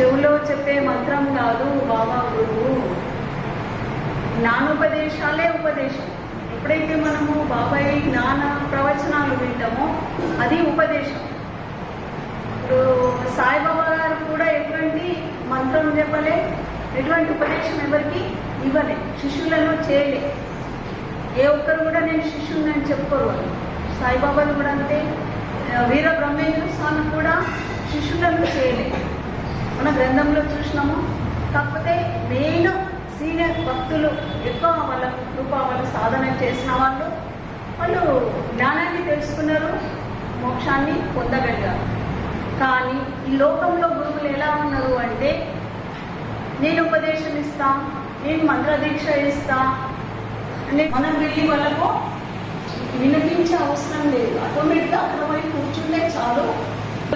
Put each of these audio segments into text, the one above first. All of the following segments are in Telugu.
చెవులో చెప్పే మంత్రం కాదు బాబా గురువు. జ్ఞానోపదేశాలే ఉపదేశం. ఎప్పుడైతే మనము బాబాయ్ జ్ఞాన ప్రవచనాలు వింటామో అది ఉపదేశం. ఇప్పుడు సాయిబాబా గారు కూడా ఎటువంటి మంత్రం చెప్పలే? ఎటువంటి ఉపదేశం ఎవరికి ఇవ్వలే? శిష్యులలో చేయలే. ఏ ఒక్కరు కూడా నేను శిష్యుని అని చెప్పుకోరు వాళ్ళు. సాయిబాబాలు కూడా అంతే. వీర బ్రహ్మేంద్ర స్వామి కూడా శిష్యులను చేయలే. మన గ్రంథంలో చూసినాము. కాకపోతే మెయిన్ సీనియర్ భక్తులు ఎక్కువ వాళ్ళ కృప వాళ్ళ సాధన చేసిన వాళ్ళు. వాళ్ళు జ్ఞానాన్ని తెలుసుకున్నారు మోక్షాన్ని పొందగలిగారు కానీ ఈ లోకంలో గురువులు ఎలా ఉన్నారు అంటే నేను ఉపదేశం ఇస్తా నేను మంత్ర దీక్ష ఇస్తా అంటే మనం వెళ్ళి వాళ్ళకు వినిపించే అవసరం లేదు. ఆటోమేటిక్గా అక్కడ పోయి కూర్చుంటే చాలు.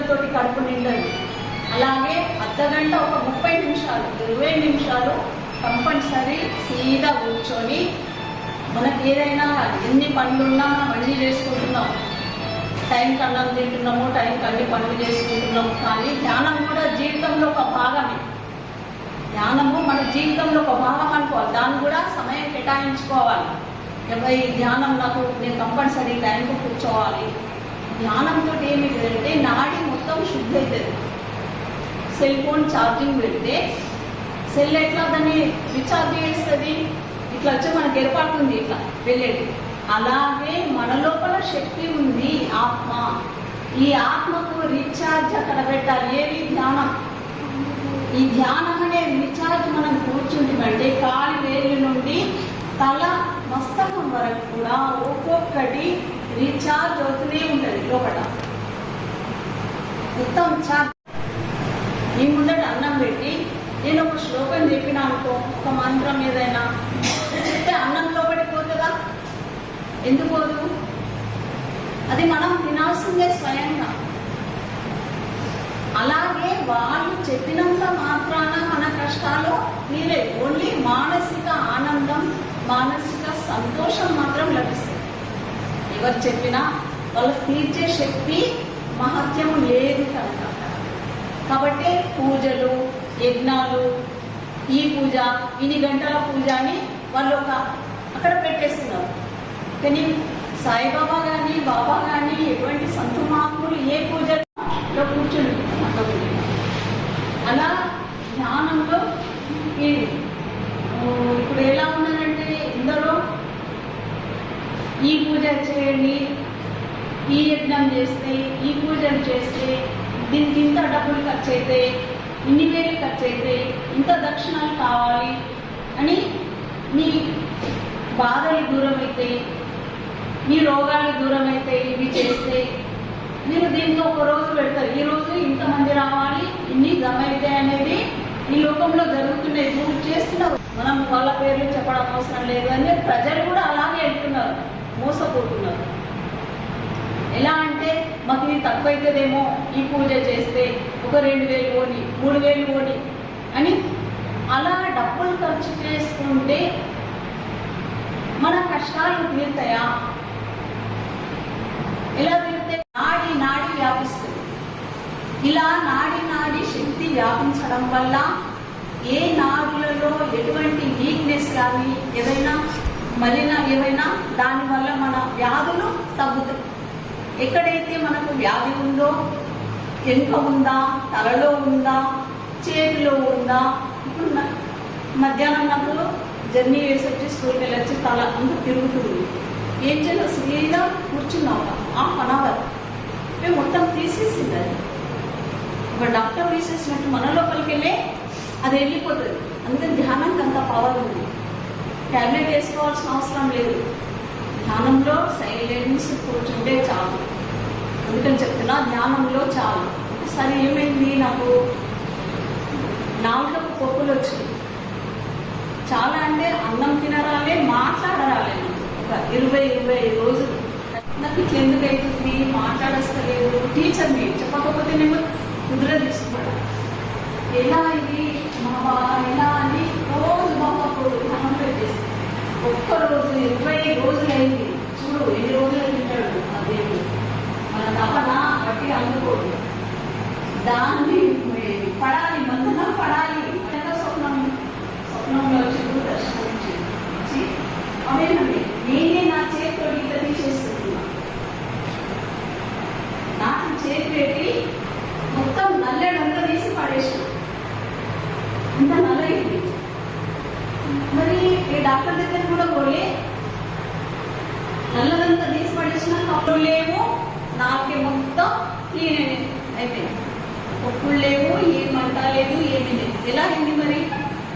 తోటి కడుపు నిండదు. అలాగే అర్ధగంట ఒక ముప్పై నిమిషాలు ఇరవై నిమిషాలు కంపల్సరీ సీదా కూర్చొని మనకి ఏదైనా ఎన్ని పనులున్నా మళ్ళీ చేసుకుంటున్నాం. టైంకి అన్నం తింటున్నాము టైంకి అన్ని పనులు చేసుకుంటున్నాము. కానీ ధ్యానం కూడా జీవితంలో ఒక భాగమే. ధ్యానము మన జీవితంలో ఒక భాగం అనుకోవాలి దాన్ని కూడా సమయం కేటాయించుకోవాలి. ఎవరి ధ్యానం నాకు నేను కంపల్సరీ టైంకు కూర్చోవాలి. ధ్యానంతో ఏమి అంటే నాడి మొత్తం శుద్ధి అవుతుంది సెల్ ఫోన్ ఛార్జింగ్ పెడితే సెల్ ఎట్లా దాన్ని రీఛార్జ్ చేస్తుంది? ఇట్లా వచ్చి మనకి ఏర్పడుతుంది ఇట్లా వెళ్ళేది. అలాగే మన లోపల శక్తి ఉంది ఆత్మ. ఈ ఆత్మకు రీఛార్జ్ అక్కడ పెట్టాలి. ఏది? ధ్యానం ఈ ధ్యానం అనే రీఛార్జ్ మనం కూర్చుంటామంటే కాలి వేలు నుండి తల మస్తకం వరకు కూడా ఒక్కొక్కటి రీఛార్జ్ అవుతూనే ఉంటుంది లోపల. మొత్తం ఛార్జ్ నీ ముందట అన్నం పెట్టి నేను ఒక శ్లోకం చెప్పిన అనుకో ఒక మంత్రం ఏదైనా. చెప్తే అన్నం పడిపోతుందా ఎందుకు పోదు? అది మనం తినాల్సిందే స్వయంగా. అలాగే వాళ్ళు చెప్పినంత మాత్రాన మన కష్టాలు మీరే. ఓన్లీ మానసిక ఆనందం మానసిక సంతోషం మాత్రం లభిస్తుంది. ఎవరు చెప్పినా వాళ్ళు తీర్చే శక్తి మహత్యం లేదు కనుక. కాబట్టి పూజలు యజ్ఞాలు ఈ పూజ ఇన్ని గంటల పూజ అని వాళ్ళు ఒక అక్కడ పెట్టేస్తున్నారు. కానీ సాయిబాబా కానీ బాబా కానీ ఎటువంటి సంత మహాత్ములు ఏ పూజలో కూర్చుని అలా ధ్యానంలో ఈ ఇప్పుడు ఎలా ఉన్నారంటే ఇందరూ ఈ పూజ చేయండి ఈ యజ్ఞం చేస్తే ఈ పూజలు చేస్తే దీనికి ఇంత డబ్బులు ఖర్చు అయితే ఇన్ని వేలు ఖర్చు అయితే ఇంత దక్షిణాలు కావాలి అని మీ బాధలు దూరం అవుతాయి మీ రోగాలు దూరం అవుతాయి ఇవి చేస్తే మీరు దీంట్లో ఒక రోజు పెడతారు. ఈ రోజు ఇంతమంది రావాలి ఇన్ని జమ అయితే అనేది ఈ లోకంలో జరుగుతున్నాయి నువ్వు చేస్తున్నావు మనం వాళ్ళ పేర్లు చెప్పడం అవసరం లేదు అని ప్రజలు కూడా అలాగే వెళ్తున్నారు మోసపోతున్నారు. ఎలా అంటే మాకు ఇది తక్కువ అవుతుందేమో ఈ పూజ చేస్తే ఒక రెండు వేలు ఓని మూడు వేలు ఓని అని అలా డబ్బులు ఖర్చు చేసుకుంటే మన కష్టాలు తీరుతాయా? ఎలా తీరితే? నాడి నాడి వ్యాపిస్తుంది. ఇలా నాడి నాడి శక్తి వ్యాపించడం వల్ల ఏ నాడులలో ఎటువంటి వీక్నెస్ కానీ ఏదైనా మలిన ఏమైనా దానివల్ల మన వ్యాధులు తగ్గుతాయి. ఎక్కడైతే మనకు వ్యాధి ఉందో వెనుక ఉందా తలలో ఉందా చేతిలో ఉందా ఇప్పుడు మధ్యాహ్నం నాకు జర్నీ వేసి వచ్చి స్కూల్కి వెళ్ళొచ్చి తల అంతా తిరుగుతుంది ఏం చేయాలి? సీదా కూర్చున్నాం. హాఫ్ అన్ అవర్ మేము మొత్తం తీసేసింది అది. ఒక డాక్టర్ తీసేసినట్టు మన లోపలికి వెళ్ళే అది వెళ్ళిపోతుంది. అందుకని ధ్యానం అంత పవర్ ఉంది. టాబ్లెట్ వేసుకోవాల్సిన అవసరం లేదు. ధ్యానంలో సైలెన్స్ కూర్చుంటే చాలు. అందుకని చెప్తున్నా ధ్యానంలో చాలు. సరే ఏమైంది? నాకు నాలుగు పొక్కులు వచ్చింది చాలా అంటే అన్నం తినరాలే మాట్లాడరాలే. ఒక ఇరవై ఇరవై రోజులు. నాకు ఇట్లా ఎందుకు అవుతుంది మాట్లాడస్తలేదు. టీచర్ని చెప్పకపోతే నేను కుదిర తీసుకోవడం ఎలా ఇది? మా బా ఎలా ఒక్క రోజు ఇరవై అయింది. చూడు ఎన్ని రోజులు తింటాడు అదే మన తపన బట్టి అందుకోడు. దాన్ని పడాలి మందన పడాలి. స్వప్నం. స్వప్నంలో వచ్చి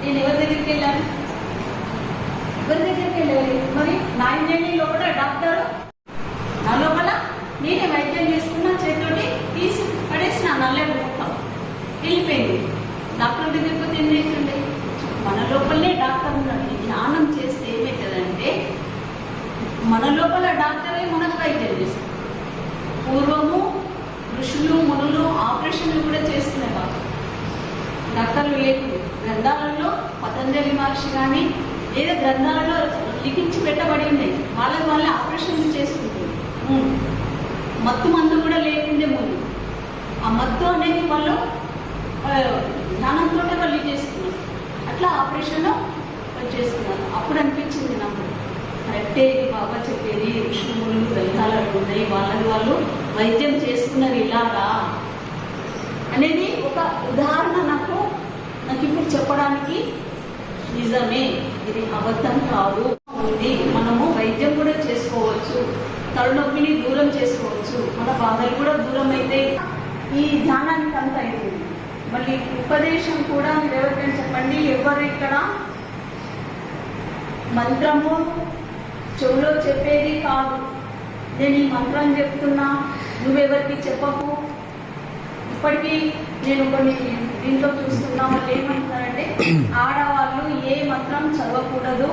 నేను ఎవరి దగ్గరికి వెళ్ళాను ఎవరి దగ్గరికి వెళ్ళాలి? మరి నా ఇంజనీరింగ్లో కూడా డాక్టర్? నా లోపల నేనే వైద్యం చేసుకున్న చేతితోటి తీసి పడేసిన నల్లేడు మొత్తం వెళ్ళిపోయింది. డాక్టర్ దగ్గరికి పోతే ఏం చేస్తుండే మన లోపలనే డాక్టర్ ఉన్నాడు. ధ్యానం చేస్తే ఏమవుతుందంటే మన లోపల డాక్టరే మనకు వైద్యం చేస్తుంది పూర్వము ఋషులు మునులు ఆపరేషన్లు కూడా చేసుకునేవారు డాక్టర్లు లేకుండా గ్రంథాలలో పతంజలి మహర్షి కానీ లేదా గ్రంథాలలో లిఖించి పెట్టబడి ఉన్నాయి వాళ్ళకి వాళ్ళే ఆపరేషన్లు చేసుకుంటారు. మత్తు మందు కూడా లేకుండే ముందు ఆ మత్తు అనేది వాళ్ళు జ్ఞానంతో వాళ్ళు చేసుకున్నారు అట్లా ఆపరేషన్ చేసుకున్నారు అప్పుడు అనిపించింది నాకు. కరెక్టే బాబా చెప్పేది ఋషులు గ్రంథాలు ఉన్నాయి వాళ్ళని వాళ్ళు వైద్యం చేసుకున్నారు ఇలాగా. అనేది ఒక ఉదాహరణ నాకు నాకు ఇప్పుడు చెప్పడానికి నిజమే. ఇది అబద్ధం కాదు. ఉంది. మనము వైద్యం కూడా చేసుకోవచ్చు. తలనొప్పిని దూరం చేసుకోవచ్చు. మన బాధలు కూడా దూరం అయితే ఈ ధ్యానానికి అంత అయింది మళ్ళీ ఉపదేశం కూడా మీరు ఎవరికైనా చెప్పండి. ఎవరు ఇక్కడ మంత్రము చెవులో చెప్పేది కాదు. నేను ఈ మంత్రం చెప్తున్నా. నువ్వెవరికి చెప్పకు? ఇప్పటికీ నేను కొన్ని దీంట్లో చూస్తున్నా వాళ్ళు ఏమంటున్నారంటే ఆడవాళ్ళు ఏ మంత్రం చదవకూడదు.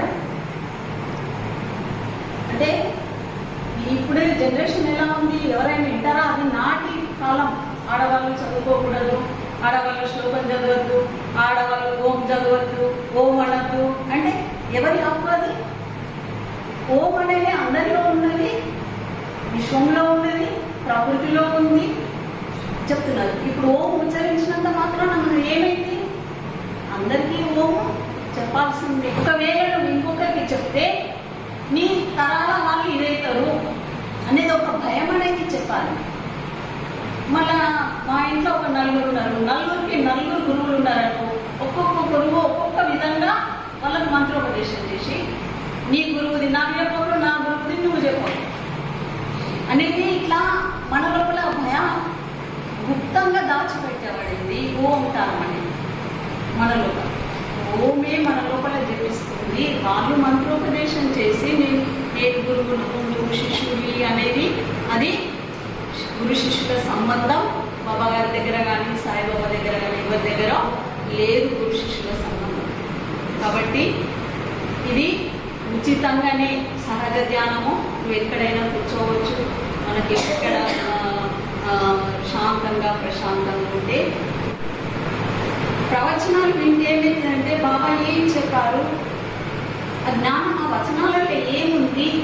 అంటే ఇప్పుడే జనరేషన్ ఎలా ఉంది ఎవరైనా వింటారా? అది నాటి కాలం. ఆడవాళ్ళు చదువుకోకూడదు ఆడవాళ్ళు శ్లోకం చదవద్దు ఆడవాళ్ళు ఓం చదవద్దు ఓం అనద్దు. అంటే ఎవరి హక్కు అది? ఓం అనేది అందరిలో ఉన్నది విశ్వంలో ఉన్నది ప్రకృతిలో ఉంది చెప్తున్నారు. ఇప్పుడు ఓం ఉచ్చరించినంత మాత్రం మనం ఏమైంది? అందరికీ ఓం చెప్పాల్సిందే. ఒకవేళ నువ్వు ఇంకొకరికి చెప్తే నీ తరాల వాళ్ళు ఇదవుతారు అనేది ఒక భయం అనేది చెప్పాలి. మళ్ళా మా ఇంట్లో ఒక నలుగురు ఉన్నారు. నలుగురికి నలుగురు గురువులు ఉన్నారనుకో ఒక్కొక్క గురువు ఒక్కొక్క విధంగా వాళ్ళకు మంత్రోపదేశం చేసి నీ గురువుది నాకు చెప్పకు నా గురువుది నువ్వు చెప్పు. అనేది ఇట్లా మన లోపల భయం. గుప్తంగా దాచిపెట్టబడింది ఓం అనేది మన లోపల. ఓమే మన లోపల జపిస్తుంది. వాళ్ళు మంత్రోపదేశం చేసి నేను నేను గురువులు గురువు శిష్యుడి అనేది అది గురు శిష్యుల సంబంధం. బాబా గారి దగ్గర కానీ సాయిబాబా దగ్గర కానీ ఎవరి దగ్గర లేదు గురు శిష్యుల సంబంధం. కాబట్టి ఇది ఉచితంగానే సహజ ధ్యానము. నువ్వు ఎక్కడైనా కూర్చోవచ్చు. మనకి ఎక్కడ శాంతంగా ప్రశాంతంగా ఉంటే. ప్రవచనాలు వింటే ఏమైందంటే బాబా ఏం చెప్పారు? ఆ జ్ఞానం ఆ వచనాలలో ఏముంది?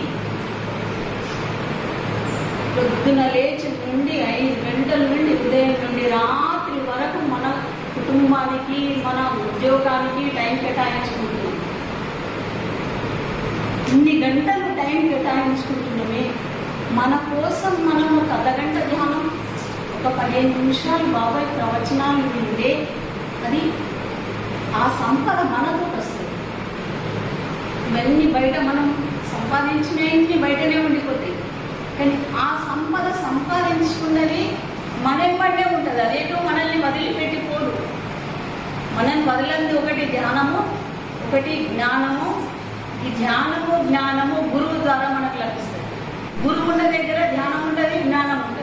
పొద్దున లేచి నుండి ఐదు గంటల నుండి ఉదయం నుండి రాత్రి వరకు మన కుటుంబానికి మన ఉద్యోగానికి టైం కేటాయించుకుంటున్నాం. ఇన్ని గంటలు టైం కేటాయించుకుంటున్నామే. మన కోసం మనం ఒక అర్ధగంట ధ్యానం ఒక పదిహేను నిమిషాలు బాబాయ్ ప్రవచనాలు వింటే అది ఆ సంపద మనతో వస్తుంది. ఇవన్నీ బయట మనం సంపాదించినవి బయటనే ఉండిపోతాయి. కానీ ఆ సంపద సంపాదించుకున్నది మనెంబడే ఉంటుంది. అదేటో మనల్ని వదిలిపెట్టిపోదు. మనల్ని వదలంది ఒకటి ధ్యానము ఒకటి జ్ఞానము. ఈ ధ్యానము జ్ఞానము గురువు ద్వారా మనకు లభిస్తుంది. గురువు ఉన్న దగ్గర ధ్యానం ఉంటుంది జ్ఞానం ఉంటుంది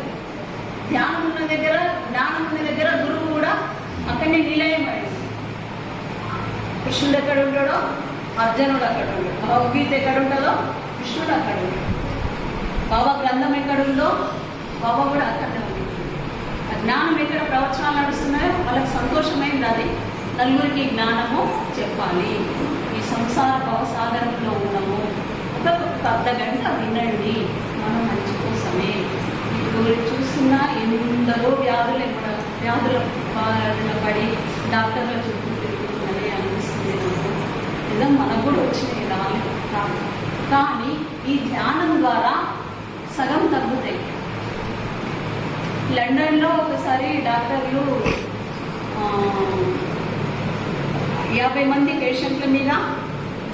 ధ్యానం ఉన్న దగ్గర జ్ఞానం ఉన్న దగ్గర గురువు కూడా అక్కడనే నిలయం అయింది కృష్ణుడు ఎక్కడ ఉంటాడో? అర్జునుడు అక్కడ ఉంటాడు. భగవద్గీత ఎక్కడ ఉంటుందో? కృష్ణుడు అక్కడ ఉంటాడు. బాబా గ్రంథం ఎక్కడుందో బాబా కూడా అక్కడ ఉంది ఆ జ్ఞానం ఎక్కడ ప్రవచనాలు నడుస్తున్నాయో? వాళ్ళకి సంతోషమైంది అది. నలుగురికి జ్ఞానము చెప్పాలి. ఈ సంసార భవసాగరంలో ఉన్నాము. ఒక ఒక అర్ధ గంట వినండి. మనం మంచి కోసమే. మీరు చూస్తున్నా ఎందరో వ్యాధులు వ్యాధుల బారిన పడి డాక్టర్ల చుట్టూ తిరుగుతుందని అనిపిస్తుంది నాకు. నిజం మనకు కూడా వచ్చినాయి రాలేదు కాదు కానీ ఈ ధ్యానం ద్వారా సగం తగ్గుతాయి. లండన్లో ఒకసారి డాక్టర్లు ఆ, యాభై మంది పేషెంట్ల మీద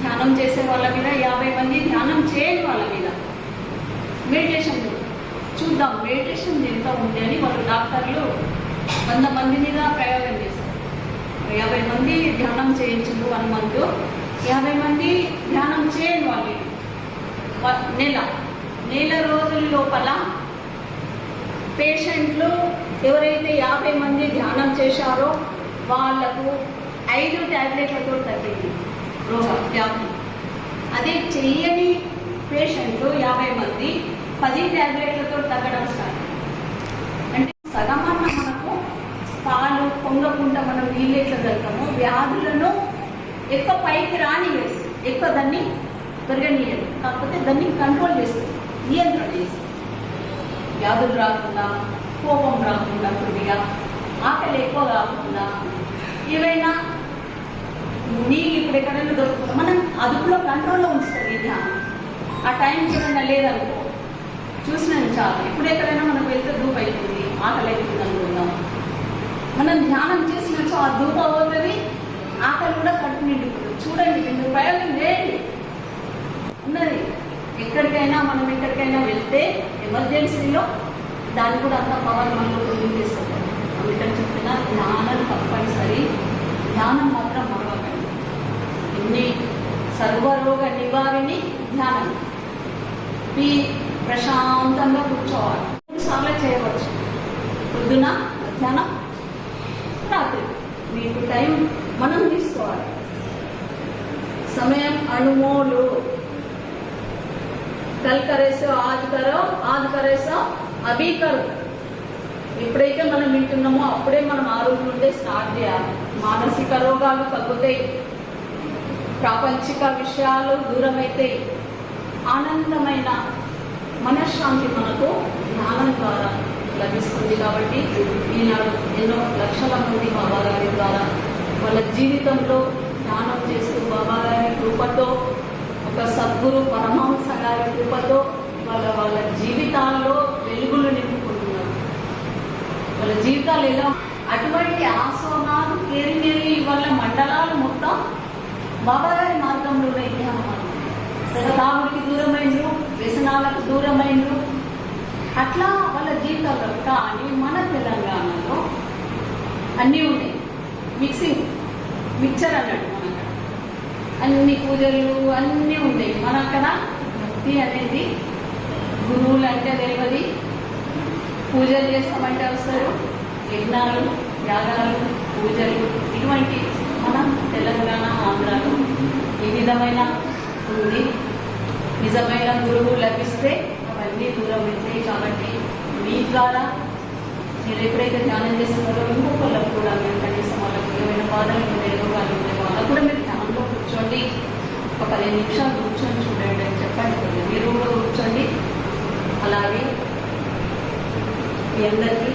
ధ్యానం చేసే వాళ్ళ మీద యాభై మంది ధ్యానం చేయని వాళ్ళ మీద మెడిటేషన్ చూద్దాం మెడిటేషన్ ఎంత ఉంది అని వాళ్ళు డాక్టర్లు వంద మంది మీద ప్రయోగం చేశారు. యాభై మంది ధ్యానం చేయించు వన్ మంత్. యాభై మంది ధ్యానం చేయని వాళ్ళు నెల. నెల రోజుల లోపల పేషెంట్లు ఎవరైతే యాభై మంది ధ్యానం చేశారో వాళ్ళకు ఐదు ట్యాబ్లెట్లతో తగ్గింది. రోగ వ్యాధి. అదే చెయ్యని పేషెంట్లు యాభై మంది పది ట్యాబ్లెట్లతో తగ్గడం స్టార్ట్ అంటే సగమన్న మనకు పాలు పొంగకుండా మనం నీళ్ళు ఎట్లా తగ్గాము వ్యాధులను ఎక్కువ పైకి రాని ఎక్కువ దాన్ని పెరగనీయదు కాకపోతే దాన్ని కంట్రోల్ చేస్తుంది. నియంత్రణ చేస్తుంది. వ్యాధులు రాకుండా కోపం రాకుండా కొద్దిగా ఆకలి ఎక్కువ కాకుండా ఏవైనా నీళ్ళు ఇప్పుడు ఎక్కడైనా దొరుకుతుంది? మనం అదుపులో కంట్రోల్లో ఉంచుతుంది ఈ ధ్యానం. ఆ టైం చూడండి లేదనుకో. చూసినాను చాలు ఇప్పుడు ఎక్కడైనా మనం వెళ్తే ధూప అవుతుంది ఆకలి అవుతుంది అనుకుందాం. మనం ధ్యానం చేసినట్టు ఆ ధూప అవుతుంది ఆకలి కూడా కడుపు నిండుతుంది చూడండి రెండు ప్రయోగం చేయండి ఉన్నది. ఎక్కడికైనా మనం ఎక్కడికైనా వెళ్తే ఎమర్జెన్సీలో దాన్ని కూడా అంత పవర్ మనలో పొందిస్తుంది అందుకని చెప్తున్న ధ్యానం తప్పనిసరి. ధ్యానం మాత్రం మరవకండి ఎన్ని సర్వరోగ నివారిణి ధ్యానం. ఈ ప్రశాంతంగా కూర్చోవాలి. మూడు సార్లు చేయవచ్చు. పొద్దున మధ్యాహ్నం రాత్రి. మీకు టైం మనం తీసుకోవాలి. సమయం అణుమోలు. కల్ కరేసో ఆజ్ కరో ఆది కరేసో అభి కరో. ఎప్పుడైతే మనం వింటున్నామో అప్పుడే మనం ఆ రోజు నుండే స్టార్ట్ చేయాలి. మానసిక రోగాలు తగ్గుతాయి. ప్రాపంచిక విషయాలు దూరమైతాయి. ఆనందమైన మనశ్శాంతి మనకు ధ్యానం ద్వారా లభిస్తుంది కాబట్టి ఈనాడు ఎన్నో లక్షల మంది బాబాగారి ద్వారా వాళ్ళ జీవితంలో ధ్యానం చేస్తూ బాబాగారి కృపతో ఒక సద్గురు పరమహంస గారి కృపతో వాళ్ళ వాళ్ళ జీవితాల్లో వెలుగులు నింపుకుంటున్నారు. వాళ్ళ జీవితాలు ఎలా అటువంటి ఆశ్రమాలు కేరినేరి వాళ్ళ మండలాలు మొత్తం బాబాగారి మార్గంలోనే ధ్యానం తాగుడికి దూరమైనరు వ్యసనాలకు దూరమైనరు అట్లా వాళ్ళ జీవితాల్లో కానీ మన తెలంగాణలో అన్నీ ఉన్నాయి. మిక్సింగ్ మిక్చర్ అన్నట్టు మన అన్ని పూజలు అన్నీ ఉంటాయి. మన అక్కడ భక్తి అనేది గురువులు అంటే తెలియదు. పూజలు చేస్తామంటే వస్తారు. యజ్ఞాలు యాగాలు పూజలు ఇటువంటి మన తెలంగాణ ఆంధ్రాలో ఈ విధమైన ఉంది. నిజమైన గురువు లభిస్తే అవన్నీ దూరం అవుతాయి కాబట్టి మీ ద్వారా మీరు ఎప్పుడైతే ధ్యానం చేస్తున్నారో ఇంకొకళ్ళకు కూడా మీరు కనీసం వాళ్ళకి ఏమైనా బాధలు ఉండే రోగాలు ఉండే వాళ్ళకు కూడా మీరు ధ్యానంలో కూర్చోండి. ఒక పదిహేను నిమిషాలు కూర్చొని చూడండి అని చెప్పండి. మీరు కూడా కూర్చోండి. అలాగే మీ అందరికీ